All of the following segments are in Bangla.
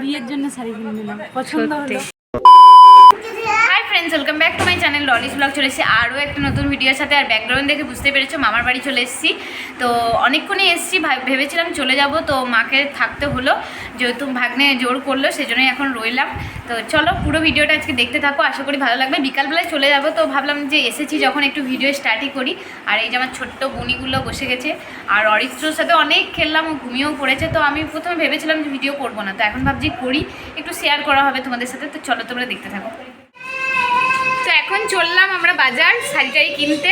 বিয়ের জন্য শাড়ি কিনে নিলাম। পছন্দ হলো। Welcome back to my channel ললিস blog চলে এসেছি। আরও একটা নতুন ভিডিওর সাথে আর ব্যাকগ্রাউন্ড দেখে বুঝতে পেরেছ, মামার বাড়ি চলে এসেছি। তো অনেকক্ষণই এসেছি, ভাব- ভেবেছিলাম চলে যাব, তো মাকে থাকতে হলো, যেহেতু ভাগ্নে জোর করল, সেজন্যই এখন রইলাম। তো চলো, পুরো ভিডিওটা আজকে দেখতে থাকো, আশা করি ভালো লাগবে। বিকালবেলায় চলে যাব, তো ভাবলাম যে এসেছি যখন একটু ভিডিও স্টার্টই করি। আর এই যে আমার ছোট্ট বুনিগুলো বসে গেছে, আর অরিত্রর সাথে অনেক খেললাম ঘুমিয়েও পড়েছে, তো আমি প্রথমে ভেবেছিলাম যে ভিডিও করব না। তো এখন ভাবছি করি, একটু শেয়ার করা হবে তোমাদের সাথে, তো চলো তোমরা দেখতে থাকো। এখন চললাম আমরা বাজার শাড়ি টাড়ি কিনতে।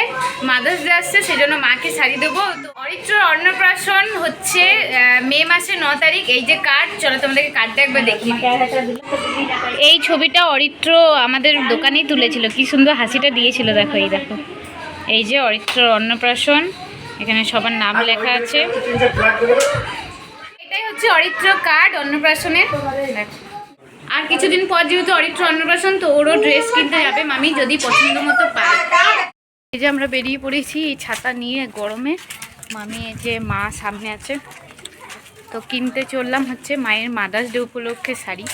মাদার্স ডে আসছে সেজন্য মাকে শাড়ি দেবো। তো অরিত্র অন্নপ্রাশন হচ্ছে মে মাসের ন তারিখ। এই যে কার্ড চলো তোমাদেরকে কার্ডটা একবার দেখি এই ছবিটা অরিত্র আমাদের দোকানেই তুলেছিল। কি সুন্দর হাসিটা দিয়েছিল দেখো এই দেখো। এই যে অরিত্রর অন্নপ্রাশন এখানে সবার নাম লেখা আছে। এটাই হচ্ছে অরিত্র কার্ড অন্নপ্রাশনের। দেখো। আর কিছুদিন পর যেহেতু অরিত্র অন্নপ্রাশন, তো ওরও ড্রেস কিনতে যাবে মামি যদি পছন্দ মতো পায়। এই যে আমরা বেরিয়ে পড়েছি এই ছাতা নিয়ে গরমে। মামি যে মা সামনে আছে। তো কিনতে চললাম হচ্ছে মায়ের মাদার্স ডে উপলক্ষে শাড়ি।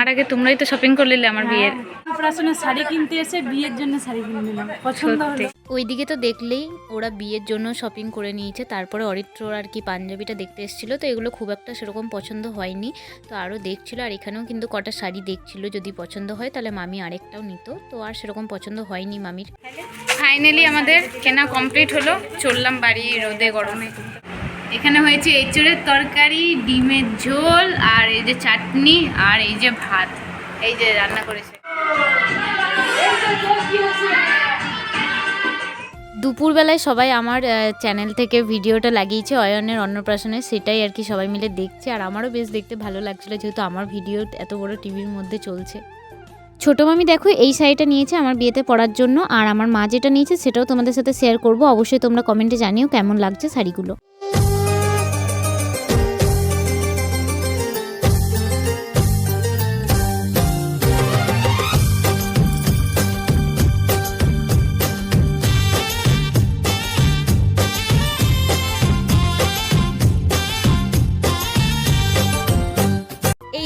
আমার আগে তোমরাই তো শপিং করে নিলে আমার বিয়ের। অপারেশনের শাড়ি কিনতে এসে বিয়ের জন্য শাড়ি কিনে নিলাম। পছন্দ হলো। ওইদিকে তো দেখলেই ওরা বিয়ের জন্য শপিং করে নিয়েছে তারপরে অরিত্রর আর কি পাঞ্জাবিটা দেখতে এসেছিল তো এগুলো খুব একটা সেরকম পছন্দ হয়নি। তো আরও দেখছিল আর এখানেও কিন্তু কটা শাড়ি দেখছিল যদি পছন্দ হয় তাহলে মামি আরেকটাও নিত তো আর সেরকম পছন্দ হয়নি মামির। ফাইনালি আমাদের কেনা কমপ্লিট হলো চললাম বাড়ি রোদে গরমে। এখানে হয়েছে এঁচড়ের তরকারি, ডিমের ঝোল, আর এই যে চাটনি, আর এই যে ভাত। এই যে রান্না করেছে। দুপুরবেলায় সবাই আমার চ্যানেল থেকে ভিডিওটা লাগিয়েছে, অয়নের অন্নপ্রাশনে। সেটাই আর কি সবাই মিলে দেখছে, আর আমারও বেশ দেখতে ভালো লাগছিল, যেহেতু আমার ভিডিও এত বড় টিভির মধ্যে চলছে। ছোটো মামি দেখো, এই শাড়িটা নিয়েছে আমার বিয়েতে পরার জন্য, আর আমার মা যেটা নিয়েছে সেটাও তোমাদের সাথে শেয়ার করব। অবশ্যই তোমরা কমেন্টে জানিও কেমন লাগছে শাড়িগুলো।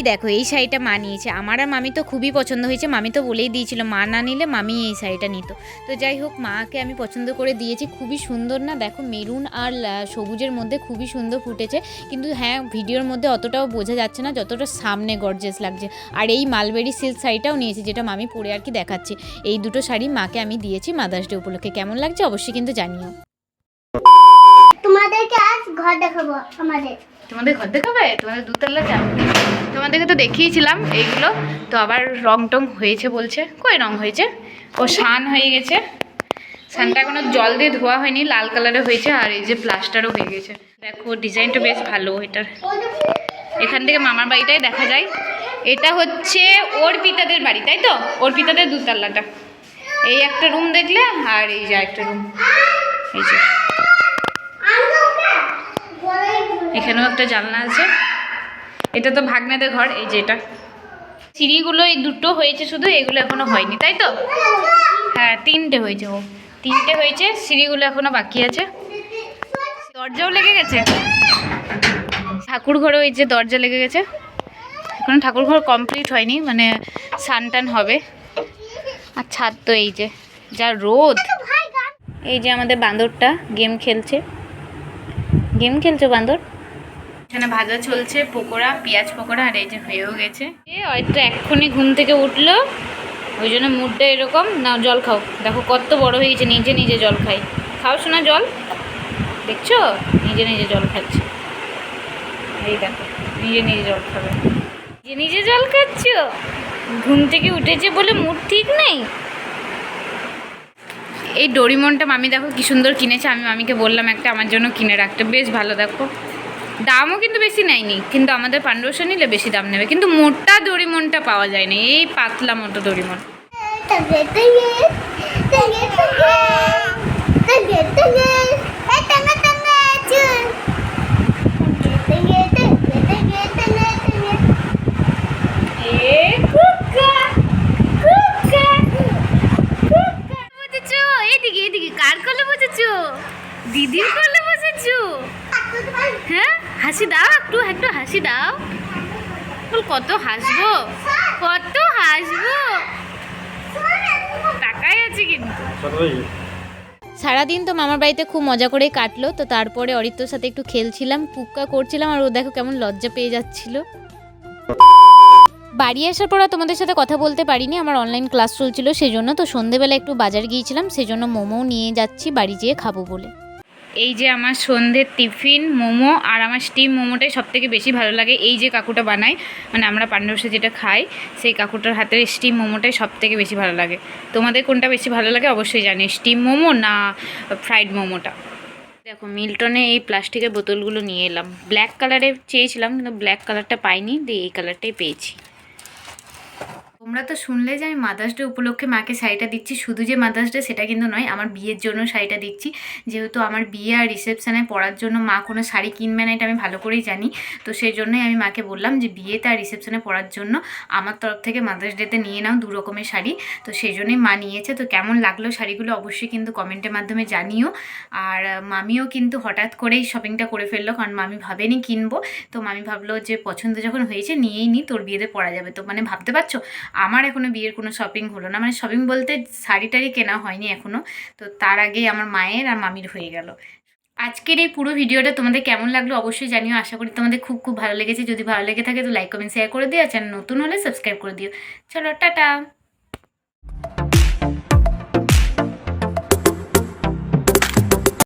দেখো, এই শাড়িটা মা নিয়েছে। আমার আর মামি তো খুবই পছন্দ হয়েছে। মামি তো বলেই দিয়েছিল, মা না নিলে মামি এই শাড়িটা নিত। তো যাই হোক, মাকে আমি পছন্দ করে দিয়েছি। খুবই সুন্দর না, দেখো মেরুন আর সবুজের মধ্যে খুবই সুন্দর ফুটেছে। কিন্তু হ্যাঁ ভিডিওর মধ্যে অতটাও বোঝা যাচ্ছে না, যতটা সামনে গর্জেস লাগছে। আর এই মালবেরি সিল্ক শাড়িটাও নিয়েছি, যেটা মামি পরে আর কি দেখাচ্ছি। এই দুটো শাড়ি মাকে আমি দিয়েছি মাদার্স ডে উপলক্ষে। কেমন লাগছে অবশ্যই কিন্তু জানিও। ঘর দেখাবো আমাদের। তোমাদের ঘর দেখাবে? তোমাদের দুতলা যাও তোমাদেরকে তো দেখিয়েছিলাম এইগুলো। তো আবার রং টং হয়েছে বলছে। কই রং হয়েছে? ও শান হয়ে গেছে। শানটা এখনও জল দিয়ে ধোয়া হয়নি, লাল কালারের হয়েছে আর এই যে প্লাস্টারও হয়ে গেছে। দেখো, ডিজাইনটা বেশ ভালো এটার। এখান থেকে মামার বাড়িটাই দেখা যায়। এটা হচ্ছে ওর পিতাদের বাড়ি, তাই তো? ওর পিতাদের দুতলাটা। এই একটা রুম দেখলে আর এই যে একটা রুম। এই যে। এখানেও একটা জানলা আছে। এটা তো ভাগ্নেদের ঘর, এই যে এটা। সিঁড়িগুলো এই দুটো হয়েছে শুধু, এগুলো এখনও হয়নি, তাই তো? হ্যাঁ তিনটে হয়েছে ও। তিনটে হয়েছে, সিঁড়িগুলো এখনও বাকি আছে। দরজাও লেগে গেছে? ঠাকুর ঘরেও এই যে দরজা লেগে গেছে। এখন ঠাকুর ঘর কমপ্লিট হয়নি মানে সান টান হবে। আর ছাদ তো এই যে, যা রোদ। এই যে আমাদের বান্দরটা গেম খেলছে। গেম খেলছো বান্দর? এখানে ভাজা চলছে, পকোড়া, পেঁয়াজ পকোড়া, আর এই যে হয়েও গেছে। এ হয়তো এক্ষুনি ঘুম থেকে উঠল। ওই জন্য মুডটা এরকম। না জল খাও। দেখো কত বড় হয়ে গেছে, নিজে নিজে জল খাই। খাও শোনা জল। দেখছ? নিজে নিজে জল খাচ্ছে। এই দেখো, নিজে নিজে জল খাবে। নিজে নিজে জল খাচ্ছ? ঘুম থেকে উঠেছে বলে মুড ঠিক নেই? এই ডোরিমনটা মামি দেখো কি সুন্দর কিনেছে। আমি মামিকে বললাম একটা, আমার জন্য কিনে রাখতে। বেশ ভালো, দেখো। দামও কিন্তু বেশি নেয়নি কিন্তু আমাদের পাণ্ডবসা নিলে বেশি দাম নেবে। কিন্তু মোটা দড়িমনটা পাওয়া যায় না এই পাতলা মতো দড়িমন। দিদির কোলে বসেছো? হ্যাঁ? হাসি দাও একটু একটু হাসি দাও। কত হাসবো? কত হাসবো? টাকাই আছে কিন্তু। সারাদিন তো মামার বাড়িতে খুব মজা করে কাটলো, তো তারপরে অরিত্রর সাথে একটু খেলছিলাম কুক্কা করছিলাম, আর ও দেখো কেমন লজ্জা পেয়ে যাচ্ছিল। বাড়ি আসার পর তোমাদের সাথে কথা বলতে পারিনি, আমার অনলাইন ক্লাস চলছিল, সেজন্য তো সন্ধেবেলা একটু বাজার গিয়েছিলাম, সেজন্য মোমো নিয়ে যাচ্ছি, বাড়ি যেয়ে খাব বলে। এই যে আমার সন্ধ্যের টিফিন, মোমো আর আমার স্টিম মোমোটাই সব থেকে বেশি ভালো লাগে। এই যে কাকুটা বানায় মানে আমরা পাণ্ডবসে যেটা খাই, সেই কাকুটার হাতের স্টিম মোমোটাই সব থেকে বেশি ভালো লাগে। তোমাদের কোনটা বেশি ভালো লাগে অবশ্যই জানি স্টিম মোমো না ফ্রাইড মোমোটা? দেখো, মিল্টনে এই প্লাস্টিকের বোতলগুলো নিয়ে এলাম। ব্ল্যাক কালারে চেয়েছিলাম, কিন্তু ব্ল্যাক কালারটা পাইনি, দিয়ে এই কালারটাই পেয়েছি। তোমরা তো শুনলে যে আমি মাদার্স ডে উপলক্ষে মাকে শাড়িটা দিচ্ছি। শুধু যে মাদার্স ডে সেটা কিন্তু নয়, আমার বিয়ের জন্য শাড়িটা দিচ্ছি। যেহেতু আমার বিয়ে আর রিসেপশানে পরার জন্য মা কোনো শাড়ি কিনবে না, এটা আমি ভালো করেই জানি। তো সেই জন্যই আমি মাকে বললাম যে বিয়েতে আর রিসেপশানে পরার জন্য আমার তরফ থেকে মাদার্স ডেতে নিয়ে নাও দু রকমের শাড়ি। তো সেই জন্যই মা নিয়েছে। তো কেমন লাগল শাড়িগুলো অবশ্যই কিন্তু কমেন্টের মাধ্যমে জানিও। আর মামিও কিন্তু হঠাৎ করেই শপিংটা করে ফেলল, কারণ মামি ভাবেনি কিনবো। তো মামি ভাবলো যে পছন্দ যখন হয়েছে নিয়েই নি, তোর বিয়েতে পরা যাবে। তো মানে ভাবতে পারছ? আমার এখনও বিয়ের কোনো শপিং হলো না। মানে শপিং বলতে শাড়ি টাড়ি কেনা হয়নি এখনও তো তার আগেই আমার মায়ের আর মামির হয়ে গেল। আজকের এই পুরো ভিডিওটা তোমাদের কেমন লাগল অবশ্যই জানিও। আশা করি তোমাদের খুব খুব ভালো লেগেছে। যদি ভালো লেগে থাকে তো লাইক কমেন্ট শেয়ার করে দিও। আর চ্যানেল নতুন হলে সাবস্ক্রাইব করে দিও। চলো, টাটা!